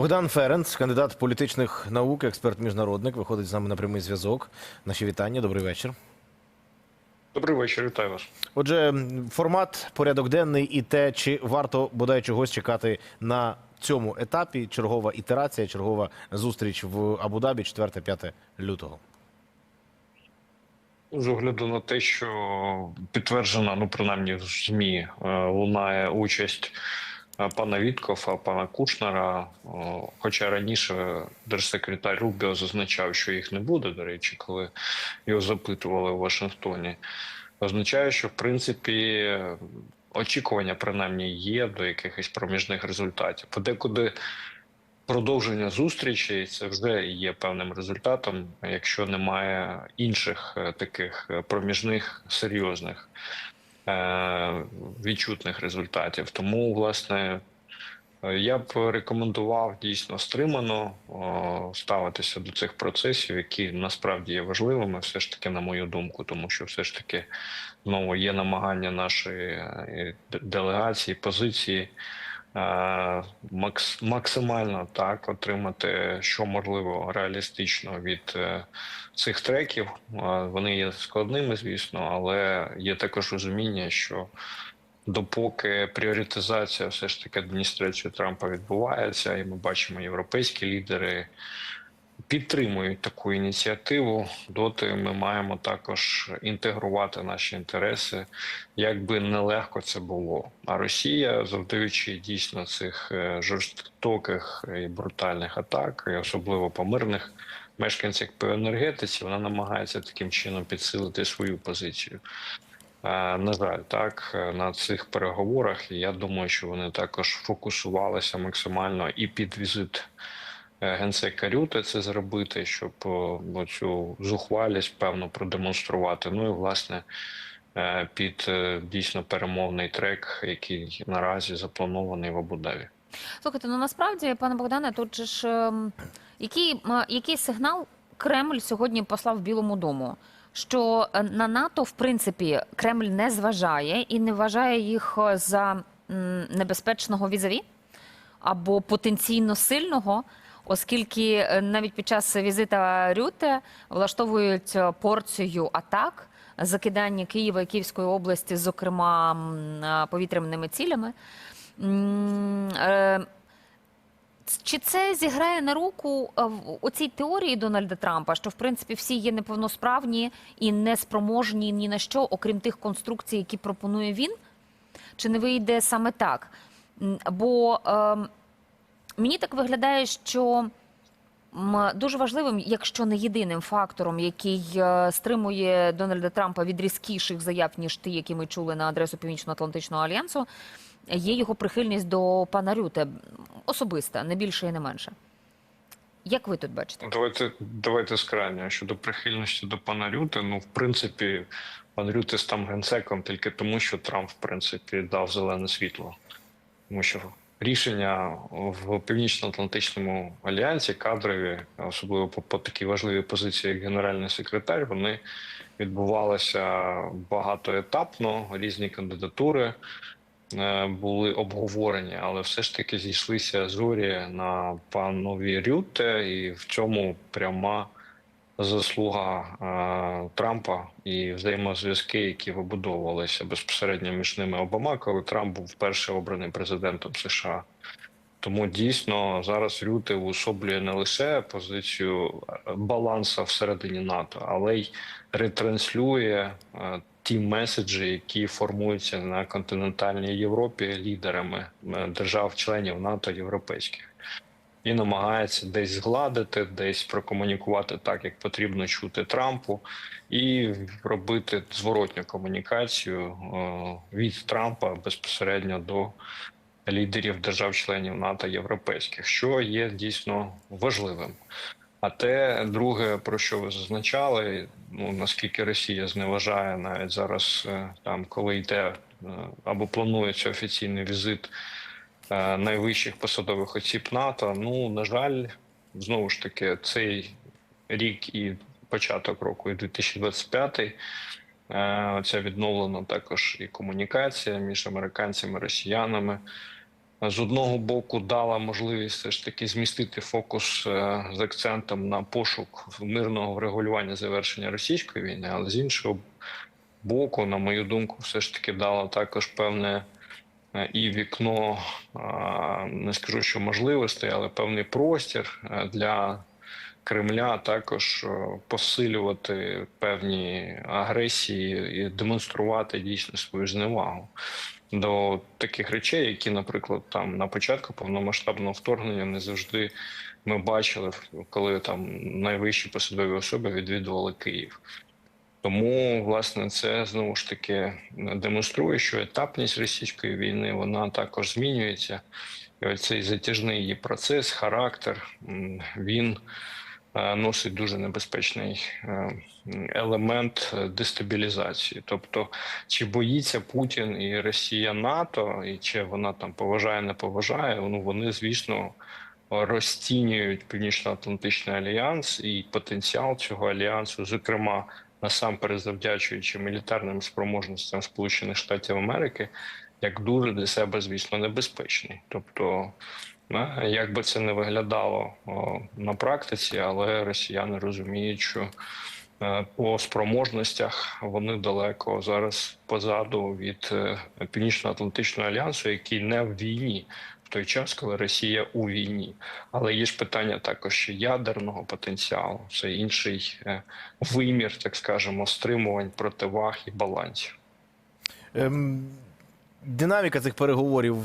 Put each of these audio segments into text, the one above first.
Богдан Ференц, кандидат політичних наук, експерт міжнародник, виходить з нами на прямий зв'язок. Наші вітання. Добрий вечір. Добрий вечір, вітаю вас. Отже, формат, порядок денний і те, чи варто бодай чогось чекати на цьому етапі. Чергова ітерація, чергова зустріч в Абу-Дабі 4-5 лютого. З огляду на те, що підтверджена, ну принаймні в ЗМІ е, лунає участь пана Віткофа, пана Кушнера. О, Хоча раніше держсекретар Рубіо зазначав, що їх не буде. До речі, коли його запитували у Вашингтоні, означає, що в принципі очікування принаймні є до якихось проміжних результатів. Подекуди продовження зустрічі це вже є певним результатом, якщо немає інших е, таких е, проміжних серйозних відчутних результатів. Тому, власне, е, я б рекомендував дійсно стримано ставитися до цих процесів, які насправді є важливими, все ж таки, на мою думку, тому що все ж таки знову є намагання нашої е, делегації, позиції е, макс, максимально так отримати, що можливо реалістично від е, цих треків. Вони є складними, звісно, але є також розуміння, що допоки пріоритизація все ж таки адміністрації Трампа відбувається, і ми бачимо європейські лідери. Підтримують таку ініціативу, доти ми маємо також інтегрувати наші інтереси, як би нелегко це було. А Росія, завдаючи дійсно цих е, жорстоких і брутальних атак, і особливо по мирних мешканцях по енергетиці, вона намагається таким чином підсилити свою позицію. На жаль, так е, на цих переговорах я думаю, що вони також фокусувалися максимально і під візит е, генсека це зробити, щоб цю зухвалість певно продемонструвати. Ну і власне е, під е, дійсно перемовний трек, який наразі запланований в Абу-Дабі. Слухайте, ну насправді, пане Богдане, тут же ж ем, який, який сигнал Кремль сьогодні послав Білому дому? Що на НАТО, в принципі, Кремль не зважає і не вважає їх за небезпечного візаві або потенційно сильного, оскільки е, навіть під час візита Рюте влаштовують е, порцію атак, закидання Києва і Київської області, зокрема е, повітряними цілями. Чи це зіграє на руку в оцій теорії Дональда Трампа, що в принципі всі є неповносправні і неспроможні ні на що, окрім тих конструкцій, які пропонує він? Чи не вийде саме так? Бо ем, мені так виглядає, що дуже важливим, якщо не єдиним фактором, який е, стримує Дональда Трампа від різкіших заяв, ніж ті, які ми чули на адресу Північно-Атлантичного альянсу, є його прихильність до пана Рюте особиста, не більше і не менше. Як ви тут бачите? Давайте давайте з щодо прихильності до пана Рюти. Ну, в принципі, пан Рюти став генсеком тільки тому, що Трамп, в принципі, дав зелене світло. Тому що рішення в Північно-Атлантичному альянсі кадрові, особливо по, по такій важливій позиції, як генеральний секретар, вони відбувалися багатоетапно, різні кандидатури е, були обговорені, але все ж таки зійшлися зорі на панові Рюте, і в цьому пряма заслуга е, Трампа і взаємозв'язки, які вибудовувалися безпосередньо між ними обома, коли Трамп був вперше обраний президентом США. Тому дійсно зараз Рюте уособлює не лише позицію е, балансу всередині НАТО, але й ретранслює е, ті меседжі, які формуються на континентальній Європі лідерами держав-членів НАТО європейських. І намагається десь згладити, десь прокомунікувати так, як потрібно чути Трампу, і робити зворотню комунікацію е, від Трампа безпосередньо до лідерів держав-членів НАТО європейських, що є дійсно важливим. А те друге, про що ви зазначали, ну наскільки Росія зневажає навіть зараз, е, там коли йде е, або планується офіційний візит найвищих посадових осіб НАТО. Ну на жаль, знову ж таки, цей рік і початок року, і 2025, е, Ця відновлена також і комунікація між американцями і росіянами. з одного боку дала можливість все ж таки змістити фокус е, з акцентом на пошук мирного врегулювання завершення російської війни, але з іншого боку, на мою думку, все ж таки дала також певне е, і вікно, не скажу, що можливостей, але певний простір е, для Кремля також е, посилювати певні агресії і демонструвати дійсно свою зневагу до таких речей, які, наприклад, там на початку повномасштабного вторгнення не завжди ми бачили, коли там найвищі посадові особи відвідували Київ. Тому, власне, це знову ж таки демонструє, що етапність російської війни вона також змінюється. І оцей затяжний її процес, характер, він е, носить дуже небезпечний е, елемент дестабілізації. Тобто, чи боїться Путін і Росія НАТО, і чи вона там поважає, не поважає, ну вони, звісно, розцінюють Північно-Атлантичний альянс і потенціал цього альянсу, зокрема насамперед завдячуючи мілітарним спроможностям Сполучених Штатів Америки, як дуже для себе, звісно, небезпечний. Тобто, е, як би це не виглядало на практиці, але росіяни розуміють, що е, по спроможностях вони далеко зараз позаду від е, Північно-Атлантичного альянсу, який не в війні. Той час, коли Росія у війні, але є ж питання також ядерного потенціалу, це інший е, вимір, так скажемо, стримувань, противаг і балансів. Ем, динаміка цих переговорів.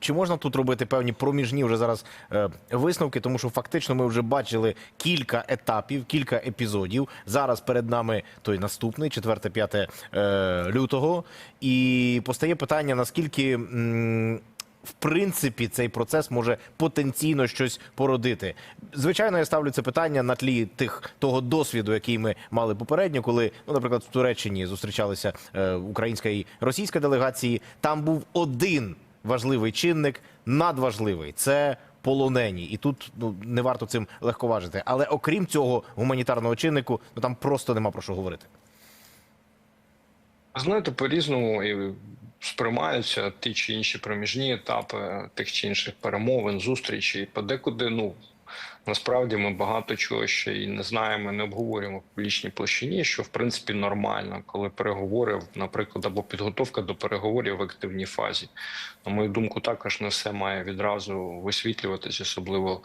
Чи можна тут робити певні проміжні вже зараз е, висновки? Тому що фактично ми вже бачили кілька етапів, кілька епізодів. Зараз перед нами той наступний, 4-5 е, лютого. І постає питання: наскільки. м, в принципі, цей процес може потенційно щось породити. Звичайно, я ставлю це питання на тлі тих того досвіду, який ми мали попередньо, коли, ну, наприклад, в Туреччині зустрічалися е, українська і російська делегації. Там був один важливий чинник, надважливий це полонені. І тут ну не варто цим легковажити. Але окрім цього гуманітарного чиннику, ну там просто нема про що говорити. Знаєте, по-різному і сприймаються ті чи інші проміжні етапи тих чи інших перемовин, зустрічей. Подекуди, ну насправді ми багато чого ще і не знаємо, не обговорюємо в публічній площині, що в принципі нормально, коли переговори, наприклад, або підготовка до переговорів в активній фазі. На мою думку, також не все має відразу висвітлюватися, особливо.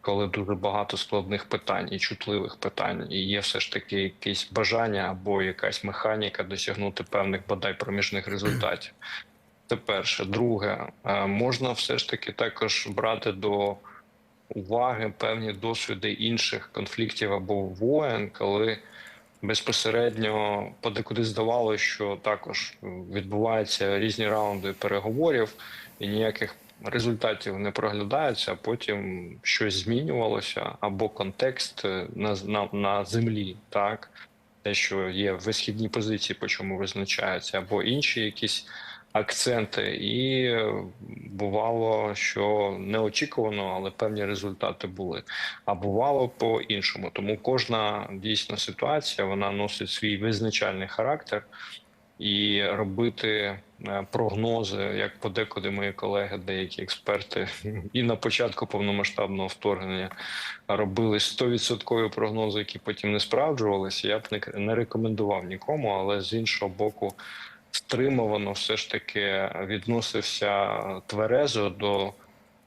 Коли дуже багато складних питань і чутливих питань, і є все ж таки якесь бажання або якась механіка досягнути певних бодай проміжних результатів. Це перше. Друге, е, можна все ж таки також брати до уваги певні досвіди інших конфліктів або воєн, коли безпосередньо подекуди здавалося, що також відбуваються різні раунди переговорів і ніяких результатів не проглядається, а потім щось змінювалося, або контекст е, на, на, на землі, так те, що є в висхідній позиції, по чому визначається, або інші якісь акценти, і е, бувало, що неочікувано, але певні результати були. А бувало по-іншому. Тому кожна дійсно ситуація вона носить свій визначальний характер. І робити е, прогнози, як подекуди мої колеги, деякі експерти, і на початку повномасштабного вторгнення робили 100% прогнози, які потім не справджувалися. Я б не, не рекомендував нікому, але з іншого боку, стримувано все ж таки відносився тверезо до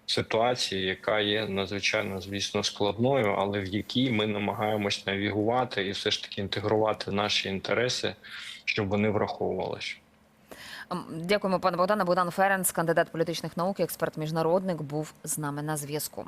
ситуації, яка є надзвичайно, звісно, складною, але в якій ми намагаємось навігувати і все ж таки інтегрувати наші інтереси, щоб вони враховувалися. Ем, Дякуємо, пане Богдане. Богдан Ференц, кандидат політичних наук, експерт міжнародник, був з нами на зв'язку.